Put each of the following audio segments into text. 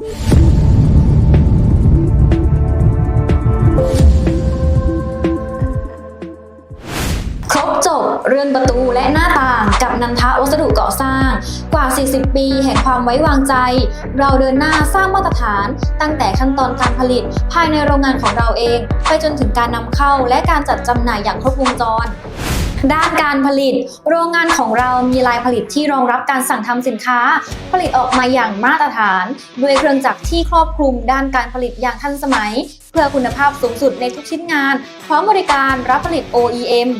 ครบจบเรือนประตูและหน้าต่างกับนันทวัสดุก่อสร้าง กว่า 40 ปีแห่งความไว้วางใจ เราเดินหน้าสร้างมาตรฐานตั้งแต่ขั้นตอนการผลิต ภายในโรงงานของเราเอง ไปจนถึงการนำเข้าและการจัดจำหน่ายอย่างครบวงจร ด้านการผลิต โรงงานของเรามีลายผลิตที่รองรับการสั่งทำสินค้า ผลิตออกมาอย่างมาตรฐาน ด้วยเครื่องจักรที่ครอบคลุมด้านการผลิตอย่างทันสมัย เพื่อคุณภาพสูงสุดในทุกชิ้นงาน พร้อมบริการรับผลิต OEM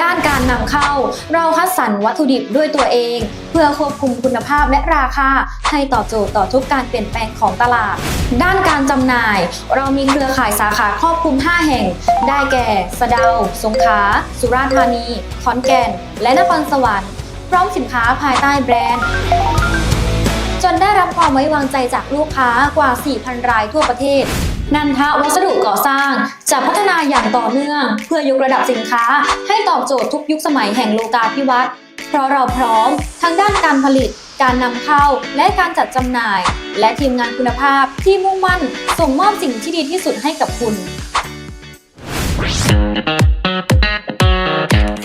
ด้านการนำเข้า เราคัดสรรวัตถุดิบด้วยตัวเอง เพื่อควบคุมคุณภาพและราคาให้ตอบโจทย์ต่อทุกการเปลี่ยนแปลงของตลาด ด้านการจำหน่าย เรามีเครือข่ายสาขาครอบคลุม 5 แห่ง ได้แก่ สะเดา สงขลา สุราษฎร์ธานี ขอนแก่น และนครสวรรค์ พร้อมสินค้าภายใต้แบรนด์จนได้รับความไว้วางใจจากลูกค้ากว่า 4,000 รายทั่วประเทศ นันทวัสดุก่อสร้าง จะพัฒนาอย่างต่อเนื่อง เพื่อยกระดับสินค้า ให้ตอบโจทย์ทุกยุคสมัยแห่งโลกาภิวัตน์เพราะเราพร้อมทั้งด้านการผลิต การนำเข้า และการจัดจำหน่าย และทีมงานคุณภาพที่มุ่งมั่น ส่งมอบสิ่งที่ดีที่สุดให้กับคุณ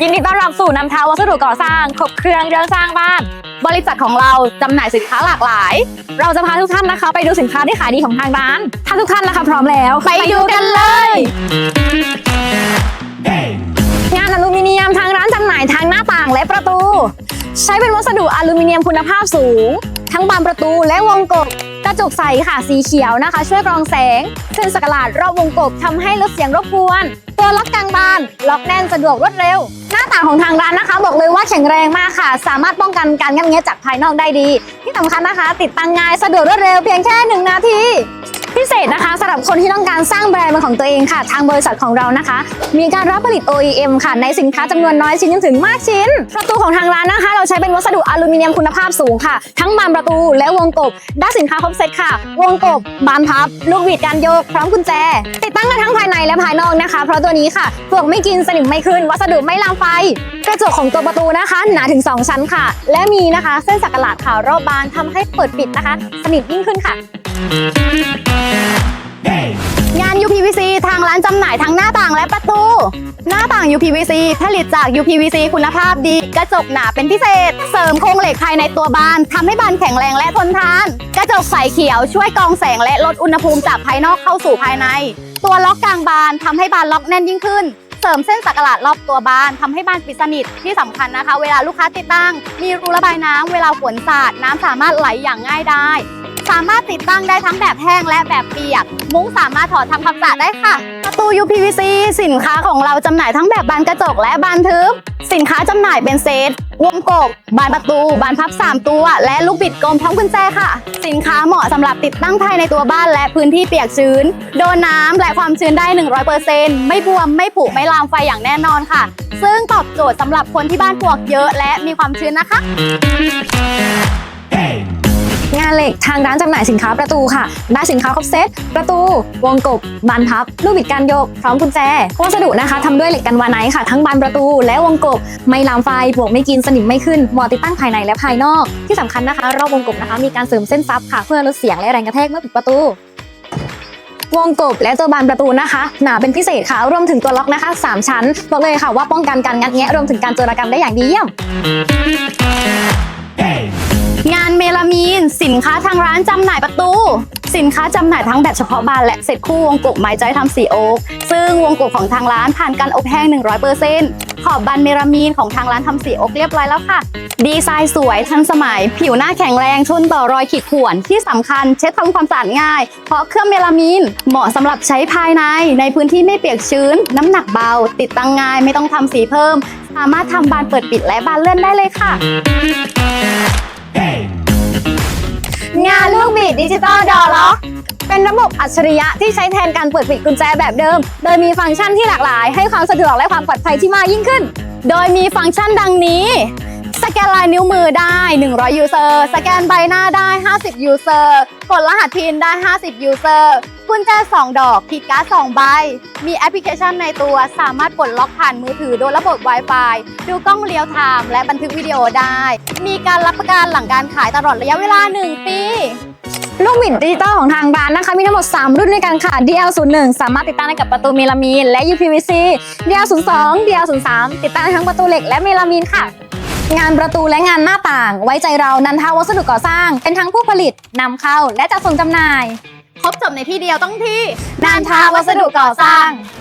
ยินดีต้อนรับสู่นำทางวัสดุก่อสร้างครบเครื่องเรื่องสร้างบ้าน บริษัทของเราจำหน่ายสินค้าหลากหลาย เราจะพาทุกท่านนะคะ ไปดูสินค้าที่ขายดีของทางร้าน ถ้าทุกท่านนะคะพร้อมแล้ว ไปดูกันเลย งานอลูมิเนียมทางร้านจำหน่ายทางหน้าต่างและประตู ใช้เป็นวัสดุอลูมิเนียมคุณภาพสูง ทั้งบานประตูและวงกบ กระจกใสค่ะสีเขียวนะคะ ช่วยกรองแสงเส้นสกหลาดรอบวงกบทำให้ลดเสียงรบกวน ตัวล็อกกลางบาน ล็อกแน่นสะดวกรวดเร็ว หน้าต่างของทางร้านนะคะ บอกเลยว่าแข็งแรงมากค่ะ สามารถป้องกันการงัดแงะจากภายนอกได้ดี ที่สำคัญนะคะ ติดตั้งง่ายสะดวกรวดเร็วเพียงแค่หนึ่งนาที พิเศษนะคะสำหรับคนที่ต้องการสร้างแบรนด์เป็นของตัวเองค่ะ ทางบริษัทของเรานะคะ มีการรับผลิต OEM ค่ะ ในสินค้าจำนวนน้อยชิ้นจนถึงมากชิ้น ประตูของทางร้านนะคะ เราใช้เป็นวัสดุอลูมิเนียมคุณภาพสูงค่ะ ทั้งบานประตูและวงกบด้านสินค้าครบเซตค่ะ วงกบบานพับ ลูกบิดการโยก พร้อมกุญแจ ติดตั้งกันทั้งภายในและภายนอกนะคะ เพราะตัวนี้ค่ะปลวกไม่กินสนิมไม่ขึ้น วัสดุไม่ลามไฟ กระจกของตัวประตูนะคะ หนาถึง 2 ชั้นค่ะ และมีนะคะ เส้นสักหลาดขาวรอบบานทำให้เปิดปิดนะคะ สนิทยิ่งขึ้นค่ะ งาน UPVC ทางร้านจำหน่ายทั้งหน้าต่างและประตู หน้าต่าง UPVC ผลิตจาก UPVC คุณภาพดี กระจกหนาเป็นพิเศษ เสริมโครงเหล็กภายในตัวบานทำให้บานแข็งแรงและทนทาน กระจกใสเขียวช่วยกรองแสงและลดอุณหภูมิจากภายนอกเข้าสู่ภายใน ตัวล็อกกลางบานทำให้บานล็อกแน่นยิ่งขึ้น เสริมเส้นสักหลาดรอบตัวบานทำให้บานปิดสนิทที่สำคัญนะคะ เวลาลูกค้าติดตั้ง มีรูระบายน้ำเวลาฝนสาดน้ำสามารถไหลอย่างง่ายได้ สามารถติดตั้งได้ทั้งแบบแห้งและแบบเปียก มุ้งสามารถถอดทำความสะอาดได้ค่ะ ประตู UPVC สินค้าของเราจำหน่ายทั้งแบบบานกระจกและบานทึบ สินค้าจำหน่ายเป็นเซตวงกบบานประตู บานพับ 3 ตัว และลูกบิดกลมพร้อมกุญแจค่ะ สินค้าเหมาะสำหรับติดตั้งภายในตัวบ้านและพื้นที่เปียกชื้น โดนน้ำและความชื้นได้ 100%ไม่บวมไม่ผุไม่ลามไฟอย่างแน่นอนค่ะ ซึ่งตอบโจทย์สำหรับคนที่บ้านปลวกเยอะและมีความชื้นนะคะ งานเหล็กทางร้านจำหน่ายสินค้าประตูค่ะ ได้สินค้าครบเซต ประตู วงกบ บานพับ ลูกบิดการโยก พร้อมกุญแจ วัสดุนะคะทำด้วยเหล็กกันวาไนค่ะ ทั้งบานประตูและวงกบ ไม่ลามไฟปลวกไม่กิน สนิมไม่ขึ้นเหมาะติดตั้งภายในและภายนอก ที่สำคัญนะคะ รอบวงกบนะคะ มีการเสริมเส้นซับค่ะ เพื่อลดเสียงและแรงกระแทกเมื่อปิดประตูวงกบและตัวบานประตูนะคะ หนาเป็นพิเศษค่ะ รวมถึงตัวล็อกนะคะ 3 ชั้น บอกเลยค่ะว่าป้องกันการงัดแงะรวมถึงการโจรกรรมได้อย่างดีเยี่ยม ค้าทางร้านจำหน่ายประตู สินค้าจำหน่ายทั้งแบบเฉพาะบานและเสร็จคู่วงกบไม้จ้อยทำสีโอ๊กซึ่งวงกบของทางร้านผ่านการอบแห้ง 100%ขอบบานเมลามีนของทางร้านทำสีโอ๊กเรียบร้อยแล้วค่ะ ดีไซน์สวยทันสมัย ผิวหน้าแข็งแรงทนต่อรอยขีดข่วนที่สำคัญเช็ดทำความสะอาดง่าย เพราะเครื่องเมลามีนเหมาะสำหรับใช้ภายใน ในพื้นที่ไม่เปียกชื้น น้ำหนักเบา ติดตั้งง่ายไม่ต้องทำสีเพิ่ม สามารถทำบานเปิดปิดและบานเลื่อนได้เลยค่ะ เป็นระบบอัจฉริยะที่ใช้แทนการเปิดปิดกุญแจแบบเดิม โดยมีฟังก์ชันที่หลากหลาย ให้ความสะดวกและความปลอดภัยที่มากยิ่งขึ้น โดยมีฟังก์ชันดังนี้ สแกนลายนิ้วมือได้ 100 ยูเซอร์ สแกนใบหน้าได้ 50 ยูเซอร์ กดรหัสพินได้ 50 ยูเซอร์กุญแจ 2 ดอกคีย์การ์ด2ใบ มีแอปพลิเคชันในตัว สามารถกดล็อกผ่านมือถือโดยระบบ Wi-Fi ดูกล้องเรียลไทม์และบันทึกวิดีโอได้ มีการรับประกันหลังการขายตลอดระยะเวลา 1 ปี ลูกบิดดิจิตอลของทางร้านนะคะ มีทั้งหมด 3 รุ่นด้วยกันค่ะ DL01 สามารถติดตั้งได้กับประตูเมลามีน และ UPVC DL02 DL03 ติดตั้งได้ทั้งประตูเหล็กและเมลามีนค่ะ งานประตูและงานหน้าต่าง ไว้ใจเรานันทาวัสดุก่อสร้าง เป็นทั้งผู้ผลิตนำเข้าและจัดส่งจำหน่าย ครบจบในที่เดียวต้องที่นันทาวัสดุก่อสร้างส